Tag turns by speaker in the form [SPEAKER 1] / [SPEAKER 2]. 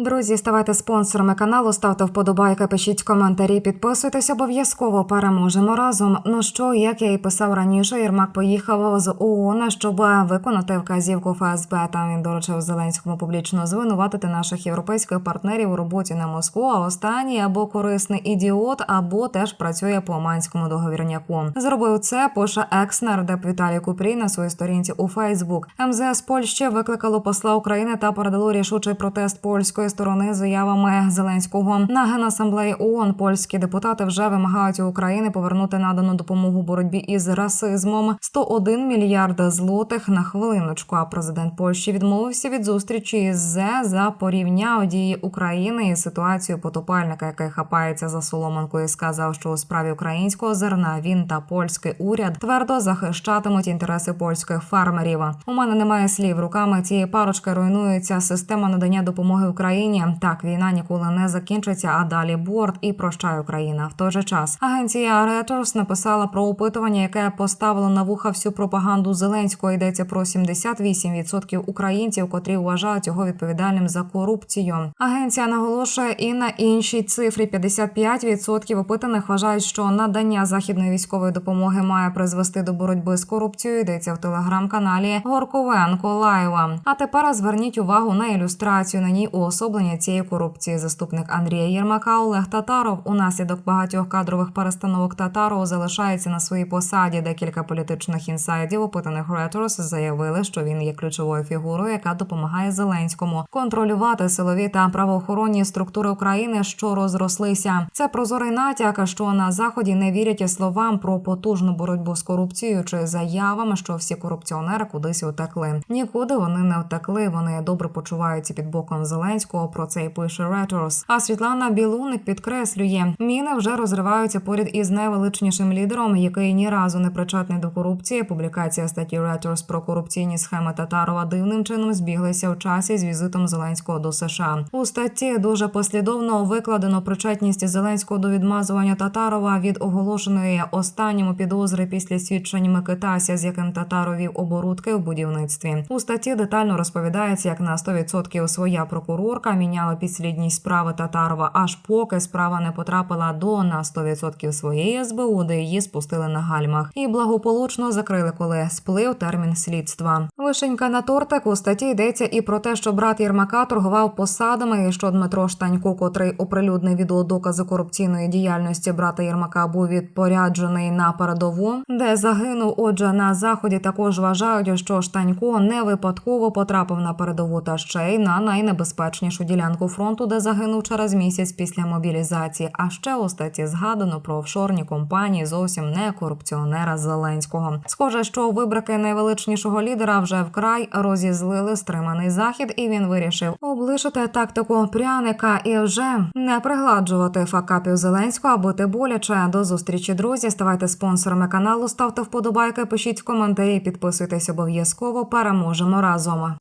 [SPEAKER 1] Друзі, ставайте спонсорами каналу, ставте вподобайки, пишіть коментарі, підписуйтесь обов'язково. Переможемо разом. Ну що, як я і писав раніше, Єрмак поїхав з ООН, щоб виконати вказівку ФСБ. Там він доручив Зеленському публічно звинуватити наших європейських партнерів у роботі на Москву. А останній або корисний ідіот, або теж працює по Оманському договірняку. Зробив це пише екс-нардеп Віталій Купрій на своїй сторінці у Фейсбук. МЗС Польщі викликало посла України та передало рішучий протест польської сторони заявами Зеленського на генасамблеї ООН. Польські депутати вже вимагають у України повернути надану допомогу боротьбі із расизмом 101 мільярд злотих на хвилиночку. А президент Польщі відмовився від зустрічі ЗЕ за порівняв дії України із ситуацією потопальника, який хапається за соломанку, і сказав, що у справі українського зерна він та польський уряд твердо захищатимуть інтереси польських фермерів. У мене немає слів. Руками цієї парочки руйнується система надання допомоги Україні. Так, війна ніколи не закінчиться, а далі борт і прощай Україна. В той же час агенція Reuters написала про опитування, яке поставило на вуха всю пропаганду Зеленського. Йдеться про 78% українців, котрі вважають його відповідальним за корупцію. Агенція наголошує і на іншій цифрі 55% опитаних вважають, що надання західної військової допомоги має призвести до боротьби з корупцією. Йдеться в телеграм-каналі Горковенко Лайва. А тепер зверніть увагу на ілюстрацію на ній уособлення цієї корупції. Заступник Андрія Єрмака Олег Татаров унаслідок багатьох кадрових перестановок Татаров залишається на своїй посаді. Декілька політичних інсайдів, опитаних Reuters, заявили, що він є ключовою фігурою, яка допомагає Зеленському контролювати силові та правоохоронні структури України, що розрослися. Це прозорий натяк, що на заході не вірять словам про потужну боротьбу з корупцією чи заявами, що всі корупціонери кудись утекли. Нікуди вони не втекли. Вони добре почуваються під боком Зеленського. Про це і пише Reuters. А Світлана Білуник підкреслює, міни вже розриваються поряд із найвеличнішим лідером, який ні разу не причетний до корупції. Публікація статті Reuters про корупційні схеми Татарова дивним чином збіглися в часі з візитом Зеленського до США. У статті дуже послідовно викладено причетність Зеленського до відмазування Татарова від оголошеної останньому підозри після свідчень Микитася, з яким Татаров вів оборудки в будівництві. У статті детально розповідається, як на 100% своя прокурорка міняла підслідність справи Татарова, аж поки справа не потрапила до на 100% своєї СБУ, де її спустили на гальмах, і благополучно закрили, коли сплив термін слідства. Вишенька на тортик у статті йдеться і про те, що брат Єрмака торгував посадами, і що Дмитро Штанько, котрий оприлюднив відеодокази корупційної діяльності брата Єрмака, був відпоряджений на передову, де загинув. Отже, на заході також вважають, що Штанько не випадково потрапив на передову та ще й на найнебезпечнішу ділянку фронту, де загинув через місяць після мобілізації. А ще у статті згадано про офшорні компанії зовсім не корупціонера Зеленського. Схоже, що вибрики найвеличнішого лідера вже вкрай розізлили стриманий захід, і він вирішив облишити тактику пряника і вже не пригладжувати факапів Зеленського, а бути боляче. До зустрічі, друзі. Ставайте спонсорами каналу, ставте вподобайки, пишіть в коментарі, підписуйтесь обов'язково. Переможемо разом.